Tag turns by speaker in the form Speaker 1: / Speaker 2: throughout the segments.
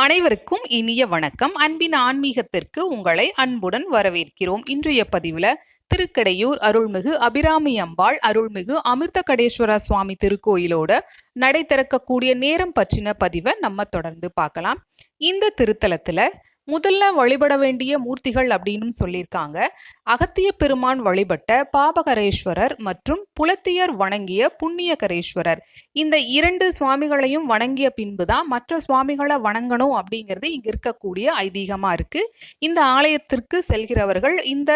Speaker 1: அனைவருக்கும் இனிய வணக்கம். அன்பின் ஆன்மீகத்திற்கு உங்களை அன்புடன் வரவேற்கிறோம். இன்றைய பதிவில் திருக்கடையூர் அருள்மிகு அபிராமி அம்பாள் அருள்மிகு அமிர்தகடேஸ்வர சுவாமி திருக்கோயிலோட நடை திறக்கக்கூடிய நேரம் பற்றின பதிவை நம்ம தொடர்ந்து பார்க்கலாம். இந்த திருத்தலத்துல முதல்ல வழிபட வேண்டிய மூர்த்திகள் அப்படின்னு சொல்லியிருக்காங்க. அகத்திய பெருமான் வழிபட்ட பாபகரேஸ்வரர் மற்றும் புலத்தியர் வணங்கிய புண்ணியகரேஸ்வரர். இந்த இரண்டு சுவாமிகளையும் வணங்கிய பின்புதான் மற்ற சுவாமிகளை வணங்கணும் அப்படிங்கிறது இங்க இருக்கக்கூடிய ஐதீகமா இருக்கு. இந்த ஆலயத்திற்கு செல்கிறவர்கள் இந்த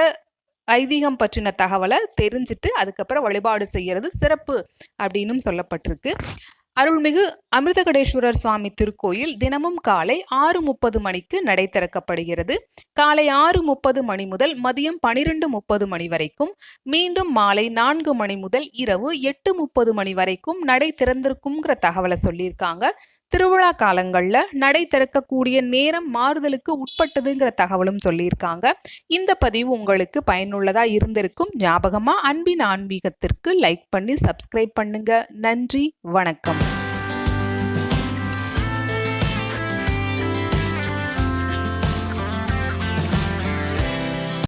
Speaker 1: ஐதீகம் பற்றின தகவலை தெரிஞ்சுட்டு அதுக்கப்புறம் வழிபாடு செய்யறது சிறப்பு அப்படின்னும் சொல்லப்பட்டிருக்கு. அருள்மிகு அமிர்தகடேஸ்வரர் சுவாமி திருக்கோயில் தினமும் காலை ஆறு முப்பது மணிக்கு நடை திறக்கப்படுகிறது. காலை ஆறு முப்பது மணி முதல் மதியம் பனிரெண்டு முப்பது மணி வரைக்கும் மீண்டும் மாலை நான்கு மணி முதல் இரவு எட்டு முப்பது மணி வரைக்கும் நடை திறந்திருக்குங்கிற தகவலை சொல்லியிருக்காங்க. திருவிழா காலங்களில் நடை திறக்கக்கூடிய நேரம் மாறுதலுக்கு உட்பட்டதுங்கிற தகவலும் சொல்லியிருக்காங்க. இந்த பதிவு உங்களுக்கு பயனுள்ளதாக இருந்திருக்கும். ஞாபகமாக அன்பின் ஆன்மீகத்திற்கு லைக் பண்ணி சப்ஸ்கிரைப் பண்ணுங்க. நன்றி வணக்கம்.